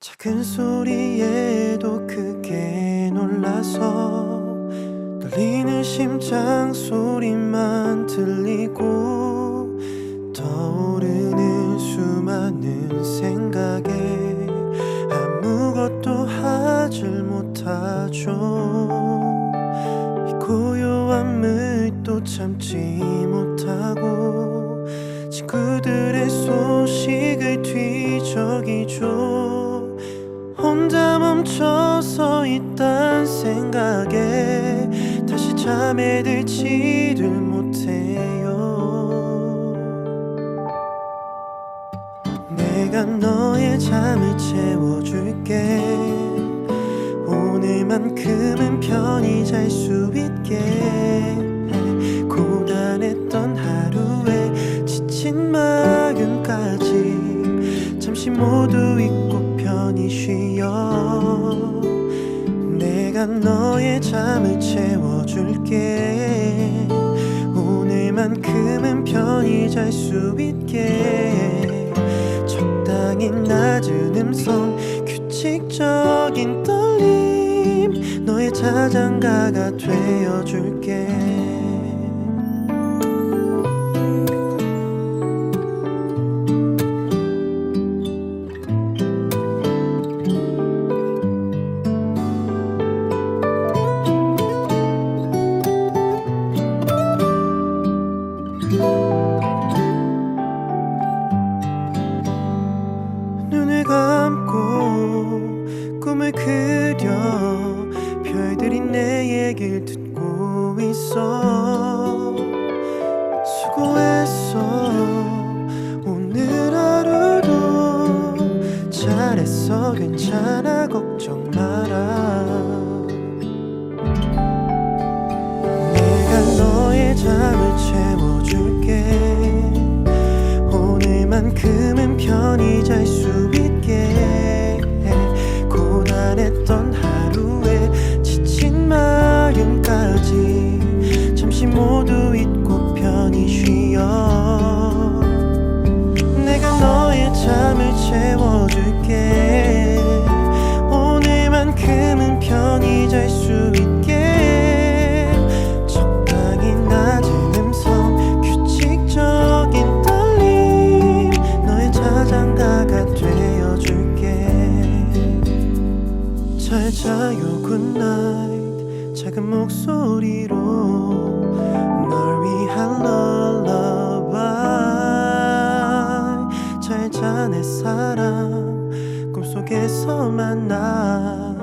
작은 소리에도 크게 놀라서 떨리는 심장 소리만 들리고 떠오르는 수많은 생각에 아무것도 하질 못하죠. 이 고요함을 또 참지 못 혼자 멈춰서 있단 생각에 다시 잠에 들지를 못해요. 내가 너의 잠을 채워줄게. 오늘만큼은 편히 잘 수 있게. 고단했던 하루에 지친 마음까지 잠시 모두 쉬어 내가 너의 잠을 채워줄게. 오늘만큼은 편히 잘 수 있게. 적당히 낮은 음성 규칙적인 떨림. 너의 자장가가 되어줄게 감고 꿈을 그려 별들이 내 얘길 듣고 있어. 수고했어. 오늘 하루도 잘했어. 괜찮아. 걱정 마라. 내가 너의 잠을 채워줄게. 오늘만큼은 편히 잘수 줄게. 오늘만큼은 편히 잘 수 있게. 적당히 낮은 음성 규칙적인 떨림 너의 자장가가 되어줄게. 잘 자요 굿나잇. 작은 목소리로 널 위한 lullaby. 잘 자네 사랑. 꿈 속에서 만나